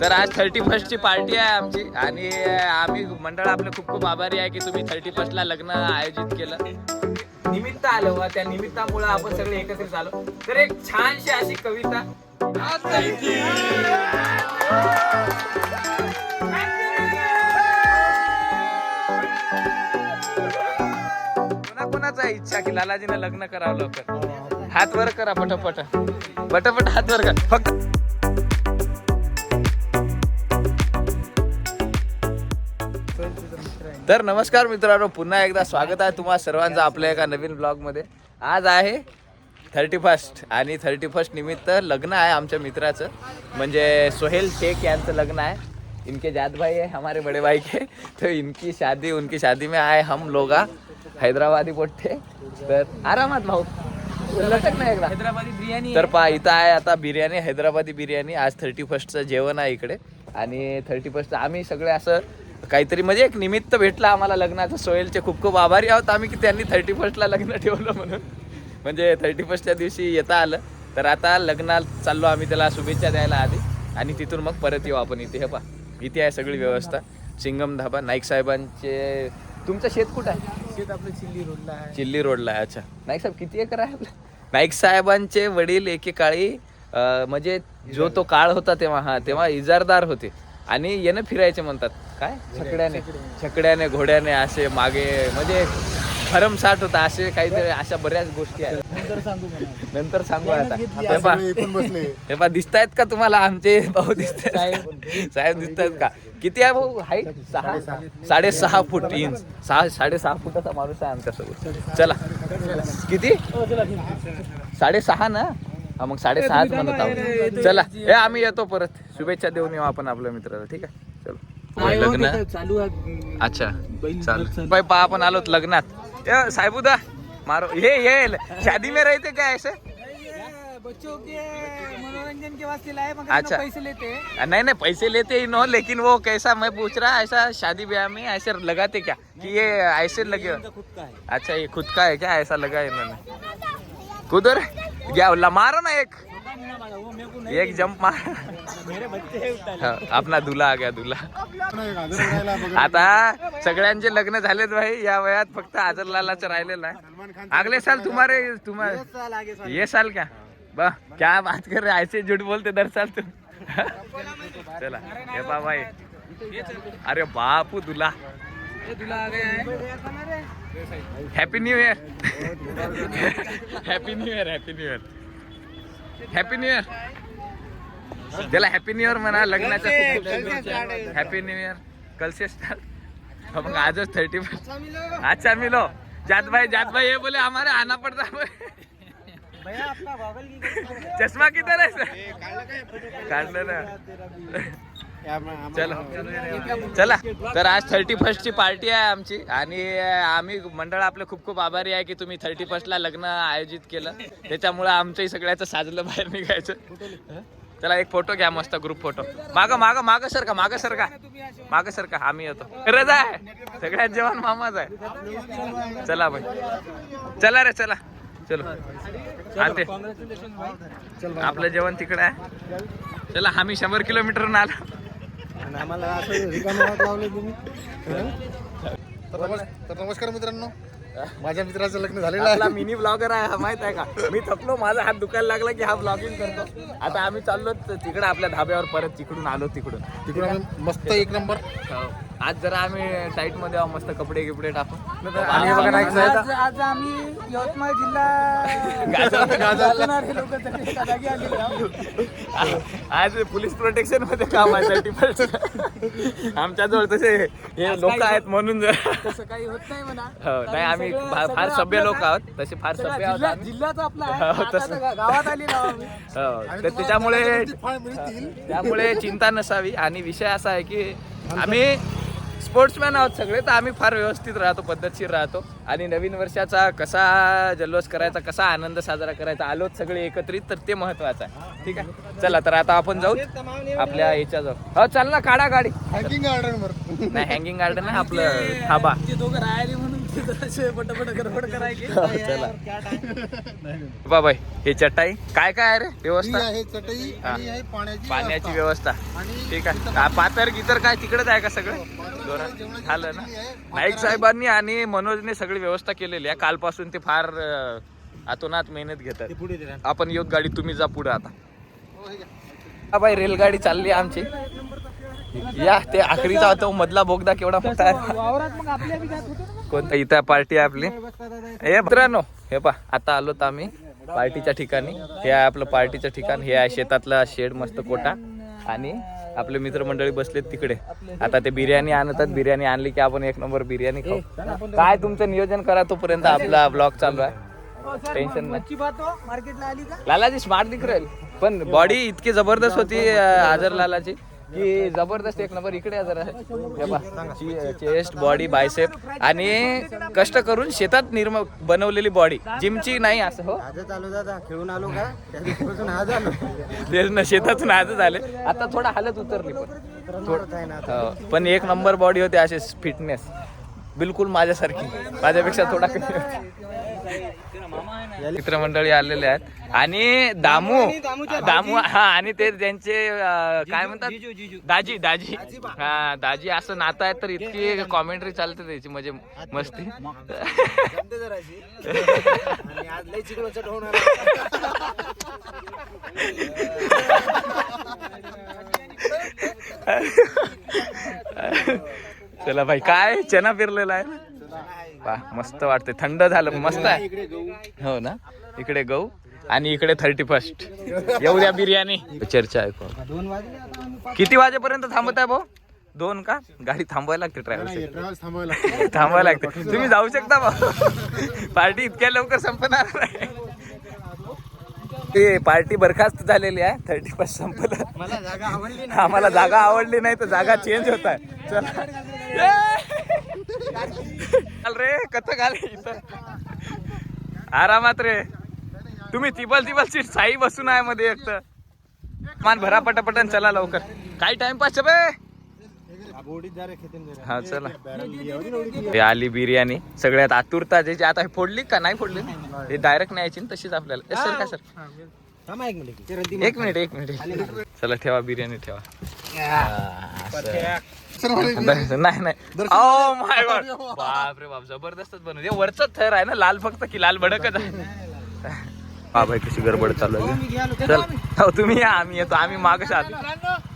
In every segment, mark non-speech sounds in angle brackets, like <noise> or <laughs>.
तर आज thirty first ची पार्टी आहे आमची. आणि आम्ही मंडळ आपले खूप खूप आभारी आहे की तुम्ही थर्टी फर्स्ट ला लग्न आयोजित केलं. निमित्त आलो त्या निमित्तामुळे आपण सगळे एकत्रित आलो तर एक छानशी अशी कविता. कोणाकोणाचा इच्छा की लालाजीने लग्न करावं लवकर? हात वर करा पटपट. पटपट हात वर करा. फक्त तर नमस्कार मित्रांनो पुन्हा एकदा स्वागत आहे तुम्हा सर्वांचं आपल्या एका नवीन ब्लॉगमध्ये आज आहे थर्टी फर्स्ट आणि थर्टी फर्स्ट निमित्त लग्न आहे आमच्या मित्राचं. म्हणजे सोहेल शेख यांचं लग्न आहे. इनके जात भाई है हमारे बड़े भाई के. तो इनकी शादी उनकी शादी में आए हम लोग हैदराबादी पोट्टे. तर आरामात भाऊ लटक नाही एकदा. हैदराबादी बिर्याणी तर पहा इथं आहे आता बिर्याणी हैदराबादी बिर्याणी. आज थर्टी फर्स्टचं जेवण आहे इकडे. आणि थर्टी फर्स्ट आम्ही सगळे असं काहीतरी म्हणजे एक निमित्त भेटलं आम्हाला लग्नाचं. सोहेलचे खूप खूप आभारी आहोत आम्ही की त्यांनी थर्टी फर्स्टला लग्न ठेवलं म्हणून. म्हणजे थर्टी फर्स्टच्या दिवशी येता आलं. तर आता लग्नात चाललो आम्ही त्याला शुभेच्छा द्यायला आधी. आणि तिथून मग परत येऊ आपण इथे. हे पहा इथे आहे सगळी व्यवस्था. सिंगम धाबा नाईक साहेबांचे तुमचं शेत कुठं आहे? शेत आपलं चिल्ली रोडला आहे. चिल्ली रोडला आहे अच्छा. नाईक साहेब किती एकर आहे आपलं? नाईक साहेबांचे वडील एकेकाळी म्हणजे जो तो काळ होता तेव्हा हा तेव्हा इजारदार होते. आणि येणं फिरायचे म्हणतात. काय? छकड्याने. छकड्याने घोड्याने असे मागे म्हणजे भरमसाठ होता असे काहीतरी अशा बऱ्याच गोष्टी आहेत. नंतर सांगू आता. हे पहा. दिसतायत का तुम्हाला आमचे भाऊ दिसत <laughs> साहेब दिसतायत. का? किती आहे भाऊ? हाईट सहा? साडेसहा फूट इंच सहा साडेसहा फुटाचा माणूस आहे आमच्यासोबत. चला. किती? साडेसहा ना? मग साडेसहाच म्हणत आहोत चला. हे आम्ही येतो परत. शुभेच्छा देऊन येऊ आपण आपल्या मित्राला ठीक आहे? चलो. लग्न चालू अच्छा. चाल. पाय पहा आपण आलोत लग्नात. ए साहेबुदा मारो. ये ये शादी में रहते क्या ऐसे? बच्चों के मनोरंजन के वास्ते लाए मगर अच्छा। पैसे लेते हैं। नहीं नहीं पैसे लेते ही नो लेकिन वो कैसा मैं पूछ रहा ऐसा शादी ब्याह में ऐसे लगाते क्या? कि ये ऐसे लगे है। अच्छा ये खुद का है क्या? ऐसा लगा है इन्होंने। कुदर? क्या बोला मारो ना एक. एक जंप मार. मेरे बच्चे अपना आ गया दुला. आता सगळ्यांचे लग्न झालेत भाई या वयात फक्त आजरलालाच राहिलेला आहे. अगले साल तुम्हारे तुम्हारे ये साल क्या? बा क्या बात कर रहे हो? ऐसे झूठ बोलते दर साल तुम. <laughs> चला हे बाबा अरे बापू दुला. Happy new year happy new year happy new year happy new year त्याला हॅपी न्यू इयर म्हणा लग्नाच्या हॅपी न्यू इयर कल से स्टार्ट मग आजच थर्टी अच्छा मिलो। जात भाई जात भाई ये बोले हमारे आना पड़ता है चष्मा किधर है? सर काढलं ना। चला. चला. तर आज थर्टी फर्स्ट ची पार्टी आहे आमची. आणि आम्ही मंडळ आपले खूप खूप आभारी आहे की तुम्ही थर्टी फर्स्ट ला लग्न आयोजित केलं. त्याच्यामुळे आमचंही सगळ्याचं साजलं बाहेर निघायचं. चला एक फोटो घ्या मस्त ग्रुप फोटो माग माग माग सर का माग सर का माग सर का आम्ही येतो. रजा आहे. सगळ्यात जेवण मामाच आहे. चला भाई चला रे चला. चलो. आते आपलं जेवण तिकडे आहे. चला आम्ही शंभर किलोमीटर आलो. आम्हाला असं रिकामं हात लावले तुम्ही. तर नमस्- तर नमस्कार मित्रांनो. माझ्या मित्राचं लग्न झालेलं आहे. मिनी ब्लॉगर आहे हा माहीत आहे का? मी थकलो माझा हात दुखायला लागला की हा ब्लॉगिंग करतो. आता आम्ही चाललो तिकडे आपल्या धाब्यावर परत तिकडून आलो तिकडून. तिकडून मस्त एक नंबर. हो. आज जरा आम्ही टाईटमध्ये आहोत मस्त कपडे गिपडे टाकून आणि हे बघा साहेब. आज आज आम्ही यवतमाळ जिल्हा <laughs> गाजवणारे लोक तरी एका जागी आलेले आहोत. आज पोलीस प्रोटेक्शनमध्ये काम आहे थर्टी पर्सेंट आमच्या जवळ तसे हे लोक आहेत म्हणून जरा. तसं काही होत नाही म्हणा. हो नाही आम्ही सगळं- फा- फार सगळं सभ्य लोक आहोत तसे फार सगळं सभ्य आहोत जिल्हा- आम्ही. जिल्हाच आपला हो, आहे आता तसं. आता गावात आलेलो आहोत आम्ही. हो तर त्याच्यामुळे मिळतील त्यामुळे चिंता नसावी. आणि विषय असा आहे की आम्ही स्पोर्ट्समॅन आहोत सगळे तर आम्ही फार व्यवस्थित राहतो पद्धतशीर राहतो. आणि नवीन वर्षाचा कसा जल्लोष करायचा कसा आनंद साजरा करायचा आलोत सगळे एकत्रित तर ते महत्वाचं आहे. ठीक आहे? चला तर आता आपण जाऊ आपल्या याच्या जाऊ हो चल ना काढा गाडी. हँकिंग गार्डनवर नाही हँगिंग गार्डन आहे आपलं थाबा. ते दोघं राहिले म्हणून बाबाई हे चटाई काय काय आहे रे? ही व्यवस्था आहे चटई आणि आहे पाण्याची पाण्याची व्यवस्था. ठीक आहे. का- पातर गितर काय तिकडेच आहे का सगळं? जोरात. झालं ना? नाईक साहेबांनी आणि मनोजने सगळी व्यवस्था केलेली आहे. कालपासून ते फार अं, अतोनात मेहनत घेतात. आपण योग गाडी तुम्ही जा पुढे आता. हो, हे घ्या. हा बाई रेलगाडी चालली आमची. या ते आखरीचा तो मधला बोगदा केवढा मोठा आहे. कोणत्या कोणता? इथं पार्टी आहे आपली. हे मित्रांनो हे पा आता आलो तर आम्ही पार्टीच्या ठिकाणी. हे आहे आपलं पार्टीचं ठिकाण. हे आहे शेतातला शेड मस्त कोटा. आणि आपले मित्रमंडळी बसलेत तिकडे. आता ते बिर्याणी आणतात. बिर्याणी आणली की आपण एक नंबर बिर्याणी खाऊ. काय तुमचं नियोजन करा तोपर्यंत आपला ब्लॉग चालू आहे. टेन्शन नाही. लालाजी स्मार्ट दिख राहील पण बॉडी इतकी जबरदस्त होती हजर आजर लालाची की जबरदस्त एक नंबर इकडे जरा. चेस्ट बॉडी बायसेप आणि कष्ट करून शेतात निर्म बनवलेली बॉडी जिमची नाही असं हो. आज दादा. खेळून आलो का? त्या दिवसापासून आज आलो. तेच ना शेतातून आजच आले आता थोडा हालत उतरली पण. थोड- हो, पण एक नंबर बॉडी होते असे फिटनेस बिलकुल माझ्यासारखी. माझ्यापेक्षा थोडा कमी होती. मित्रमंडळी आलेले आहेत. आणि दामू दामू हा आणि ते त्यांचे काय म्हणतात? दाजी दाजी. हा दाजी असं नातं आहे तर इतकी कॉमेंट्री चालते त्याची म्हणजे मस्ती. <laughs> चला भाई काय? चना फिरलेला आहे वा मस्त वाटते थंड झालं मस्त आहे. हो ना? इकडे गहू आणि इकडे थर्टी फर्स्ट येऊ द्या बिर्याणी. चर्चा ऐकू किती वाजेपर्यंत थांबत आहे भाऊ? दोन का? गाडी थांबवायला लागते ट्रॅव्हल ट्रॅव्हल्स थांबायला लागतं. तुम्ही जाऊ शकता भाऊ. पार्टी इतक्या लवकर संपणार नाही. ते पार्टी बरखास्त झालेली आहे. थर्टी फर्स्ट संपलं. मला जागा आवडली आम्हाला जागा आवडली नाही तर जागा चेंज होत आहे. चला. चाल रे कथ घाल इथं? आरामात रे. तुम्ही तिबल तिबल सीट साई बसून आहे मध्ये एक तर. मान भरा पटापटन चला लवकर. काही टाइमपास बे? हा चला. हे आली बिर्याणी. सगळ्यात आतुरता ज्याची आता हे फोडली का? नाही फोडली हे डायरेक्ट न्यायची ना तशीच आपल्याला. सर काय सर? एक मिनिट. एक मिनिट एक मिनिट. चला ठेवा बिर्याणी ठेवा. नाही नाही ओ माय गॉड बाप रे बाप जबरदस्तच बनवलं हे वरच थर आहे ना लाल फक्त की लाल भडकच आहे. हा भाई कशी गडबड चालू आहे. चल. हो तुम्ही या आम्ही येतो. आम्ही मागच आलो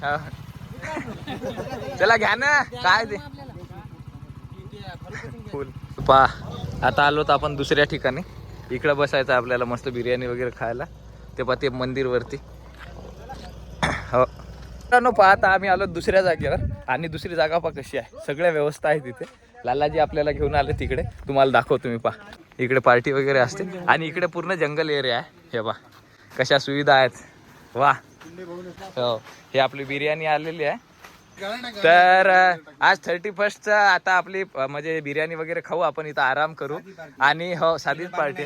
हो. चला घ्या ना. काय ते? फुल. पा. आता आलो तर आपण दुसऱ्या ठिकाणी. इकडं बसायचं आपल्याला मस्त बिर्याणी वगैरे खायला. ते पा ते मंदिर वरती हो. मित्रांनो पाहता आम्ही आलो दुसऱ्या जागेवर. आणि दुसरी जागा पहा कशी आहे. सगळ्या व्यवस्था आहे तिथे लालाजी आपल्याला घेऊन आले तिकडे. तुम्हाला दाखवतो मी पहा. इकडे पार्टी वगैरे असते. आणि इकडे पूर्ण जंगल एरिया आहे. हे पहा. कशा सुविधा आहेत. वा. हो. हे आपली बिर्याणी आलेली आहे. तर आज थर्टी फर्स्ट आता आपली म्हणजे बिर्याणी वगैरे खाऊ आपण इथं आराम करू. आणि हो साधीच पार्टी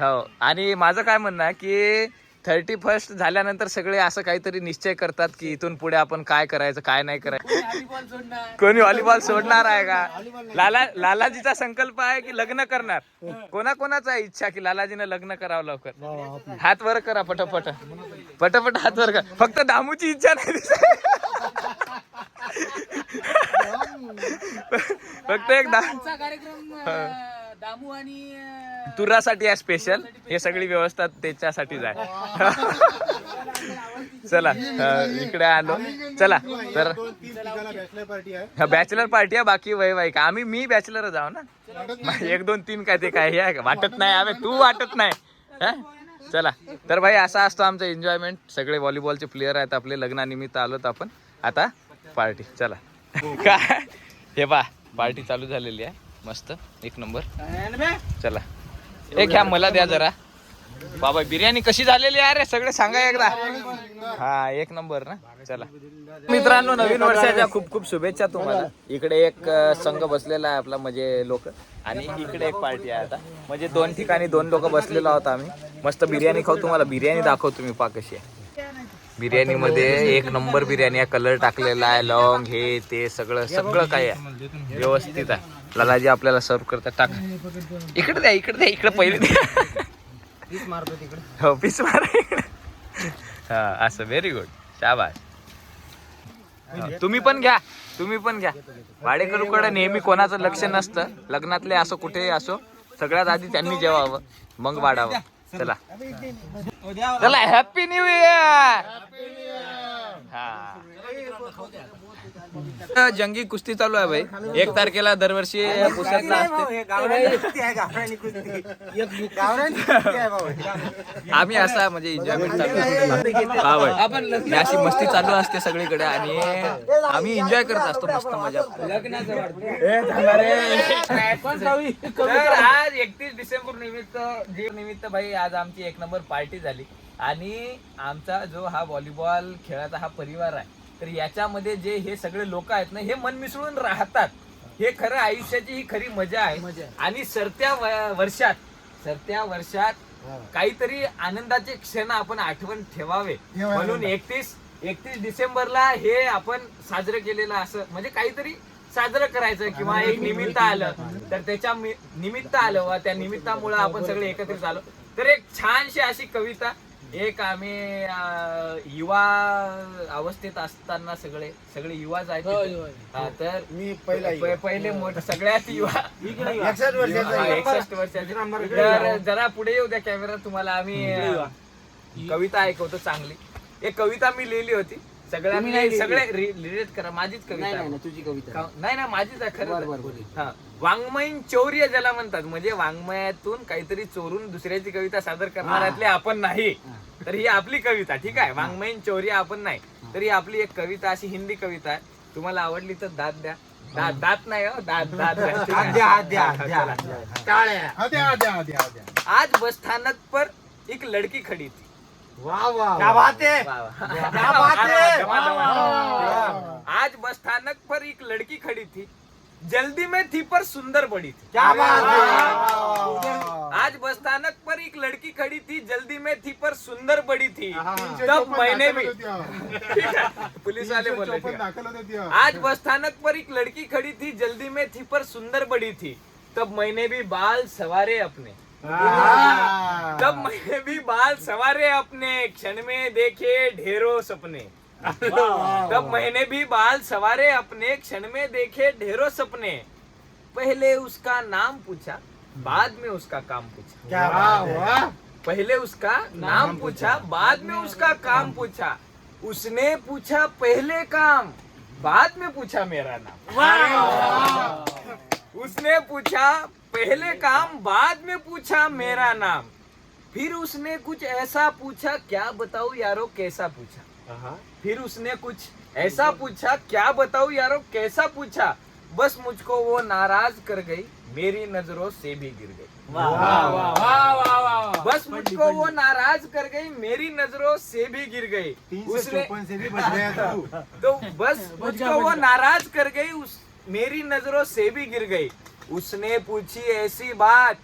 हो. आणि माझं काय म्हणणं आहे की थर्टी फर्स्ट झाल्यानंतर सगळे असं काहीतरी निश्चय करतात की इथून पुढे आपण काय करायचं काय नाही करायचं. कोणी व्हॉलीबॉल सोडणार? आहे का? लाला लालाजीचा संकल्प आहे की लग्न करणार. कोणाकोणाचा आहे इच्छा की लालाजीनं लग्न करावं लवकर? हात वर करा पटापट. पटापट हात वर करा. फक्त दामूची इच्छा नाही. फक्त एक दा कार्यक्रम दामू आणि तुरासाठी आहे स्पेशल हे सगळी व्यवस्था त्याच्यासाठीच आहे. <laughs> <laughs> चला इकडे आलो. चला तर बॅचलर पार्टी आहे हा बॅचलर पार्टी आहे बाकी वय वय का आम्ही मी बॅचलर जाऊ ना. <laughs> एक दोन तीन काय ते काय हे आहे. वाटत नाही आम्ही तू वाटत नाही? चला तर भाई असा असतो आमचा एन्जॉयमेंट सगळे व्हॉलीबॉलचे प्लेअर आहेत आपले लग्नानिमित्त आलोत आपण. आता पार्टी चला. काय? हे पा पार्टी चालू झालेली आहे. मस्त. एक नंबर. चला. एक घ्या मला द्या जरा. बाबा बिर्याणी कशी झालेली आहे रे? सगळे सांगा एकदा. हा एक नंबर ना. चला. मित्रांनो नवीन वर्षाच्या खूप खूप शुभेच्छा तुम्हाला. इकडे एक संघ बसलेला आहे आपला म्हणजे लोक. आणि इकडे एक पार्टी आहे आता. म्हणजे दोन ठिकाणी दोन लोक बसलेलो आहोत आम्ही. मस्त बिर्याणी खाऊ तुम्हाला. बिर्याणी दाखवतो मी पा कशी आहे. बिर्याणी मध्ये एक नंबर बिर्याणी कलर टाकलेला आहे लवंग हे ते सगळं सगळं काय आहे. व्यवस्थित आहे. लालाजी आपल्याला सर्व करतात. टाक. इकडे द्या इकडे द्या इकडे पहिले द्या. मारतो तिकडे हो पीस मार हा असं व्हेरी गुड शाबाश तुम्ही पण घ्या तुम्ही पण घ्या. वाडेकरूकडे नेहमी कोणाचं लक्ष नसतं. लग्नातले असो कुठेही असो सगळ्यात आधी त्यांनी जेवावं मग वाढावं. चला. चला हॅपी न्यू इयर जंगी कुस्ती चालू आहे भाई. एक तारखेला दरवर्षी आम्ही असा म्हणजे एन्जॉयमेंट चालू हा भाई. ही अशी मस्ती चालू असते सगळीकडे आणि आम्ही एन्जॉय करत असतो मस्त मजा. आज एकतीस डिसेंबर निमित्त निमित्त भाई आज आमची एक नंबर पार्टी झाली. आणि आमचा जो हा व्हॉलीबॉल खेळाचा हा परिवार आहे तर याच्यामध्ये जे हे सगळे लोक आहेत ना हे मन मिसळून राहतात. हे खरं आयुष्याची ही खरी मजा आहे. आणि सरत्या वर्षात सरत्या वर्षात काहीतरी आनंदाचे क्षण आपण आठवण ठेवावे. म्हणून एकतीस एकतीस डिसेंबरला हे आपण साजरं केलेलं असं म्हणजे काहीतरी साजरं करायचं किंवा एक निमित्त आलं. तर त्याच्या निमित्त आलं व त्या निमित्तामुळे आपण सगळे एकत्रित आलो तर एक छानशी अशी कविता एक आम्ही अं, युवा अवस्थेत असताना सगळे सगळे युवाच आहेत तिथे. हा, तर मी पहिला प- पहिले मोठ सगळ्यात युवा. एकसष्ट वर्षाचा हा, एकसष्ट वर्षाचे. तर जरा पुढे येऊ द्या कॅमेरा तुम्हाला आम्ही अं, कविता ऐकवतो चांगली. एक कविता मी लिहिली होती. सगळ्यांनी सगळे रिलेट करा. माझीच कविता आहे. तुझी कविता का- नाही ना माझीच आहे खरं बरं. हा. वाङ्मयीन चौर्य ज्याला म्हणतात. म्हणजे वाङ्मयातून काहीतरी चोरून दुसऱ्याची कविता सादर करणाऱ्यातले आपण नाही. तर ही आपली कविता ठीक आहे? वाङ्मयीन चौर्य आपण नाही. तर ही आपली एक कविता अशी हिंदी कविता आहे. तुम्हाला आवडली तर दात द्या. दात दात नाही हो. दात दात. ठीक आहे? टाळ्या. द्या आज बस स्थानक पर एक लड़की खड़ी थी वा वा क्या बात है? वाह, वाह. क्या बात है? दमा, दमा, दमा. आज बस स्थानक पर एक लड़की खड़ी थी। जल्दी में थी पर सुंदर बड़ी थी। क्या बात <laughs> आज बस स्थानक पर एक लड़की खड़ी थी जल्दी में थी पर सुंदर बड़ी थी। तब मैंने भी हा. है, पुलिस वाले बोल रहे चौपन्न थे दाखल होती, हा. आज बस स्थानक पर एक लड़की खड़ी थी जल्दी में थी पर सुंदर बड़ी थी। तब मैंने भी बाल सवारे अपने। तब मैंने भी बाल सवारे अपने क्षण में देखे ढेरों सपने। तब मैंने भी बाल सवारे अपने क्षण में देखे ढेरों सपने। पहले उसका नाम पूछा बाद में उसका काम पूछा। क्या बात है? पहले उसका नाम पूछा। बाद में उसका काम पूछा। उसने पूछा पहले काम बाद में पूछा मेरा नाम। उसने पूछा पहले काम बाद में पूछा मेरा नाम। फिर उसने कुछ ऐसा पूछा क्या बताऊँ यारो कैसा पूछा? फिर उसने कुछ ऐसा पूछा क्या बताऊँ यारो कैसा पूछा? बस मुझको वो नाराज़ कर गई मेरी नज़रों से भी गिर गई। बस मुझको वो नाराज़ कर गई मेरी नज़रों से भी गिर गई। उसने से भी बच गया तू। <laughs> तो बस मुझको वो नाराज़ कर गई उस मेरी नज़रों से भी गिर गई। उसने पूछी ऐसी बात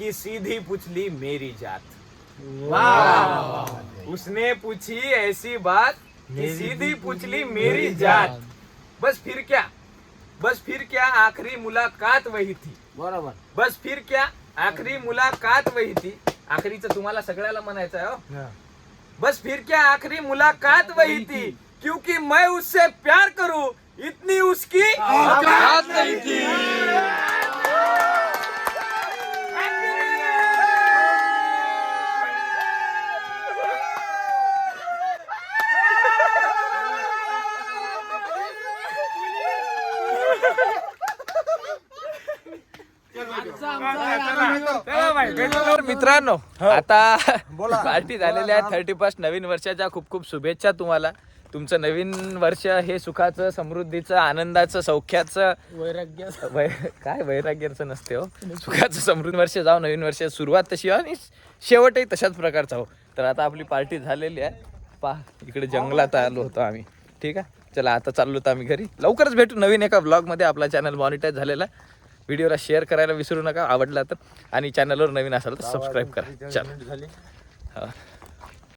कि सीधी पूछ ली मेरी जात। उसने पूछी ऐसी बात कि सीधी पूछ ली मेरी जात। बस फिर क्या? बस फिर क्या आखिरी मुलाकात वही थी? बरोबर। बस फिर क्या आखिरी मुलाकात वही थी? आखरीचं तुम्हाला सगळ्याला म्हणायचं आहे हो? बस फिर क्या आखिरी मुलाकात वही थी। क्योंकि मैं उससे प्यार करूं मित्रांनो आता पार्टी झालेली आहे थर्टी फर्स्ट नवीन वर्षाच्या खूप खूप शुभेच्छा तुम्हाला. तुमचं नवीन वर्ष हे सुखाचं समृद्धीचं आनंदाचं सौख्याचं. वैराग्य वै काय वैराग्याचं नसते हो. सुखाचं समृद्ध वर्ष जाऊ नवीन वर्ष सुरुवात तशी हो आणि शेवटही तशाच प्रकारचा हो. तर आता आपली पार्टी झालेली आहे. पा इकडे जंगलात आलो होतो आम्ही. ठीक आहे? चला आता चाललो होतो आम्ही घरी. लवकरच भेटू नवीन एका ब्लॉगमध्ये आपला चॅनल मॉनिटाईज झालेला आहे. व्हिडिओला शेअर करायला विसरू नका. आवडला तर आणि चॅनलवर नवीन असाल तर सबस्क्राईब करा. चला. हा.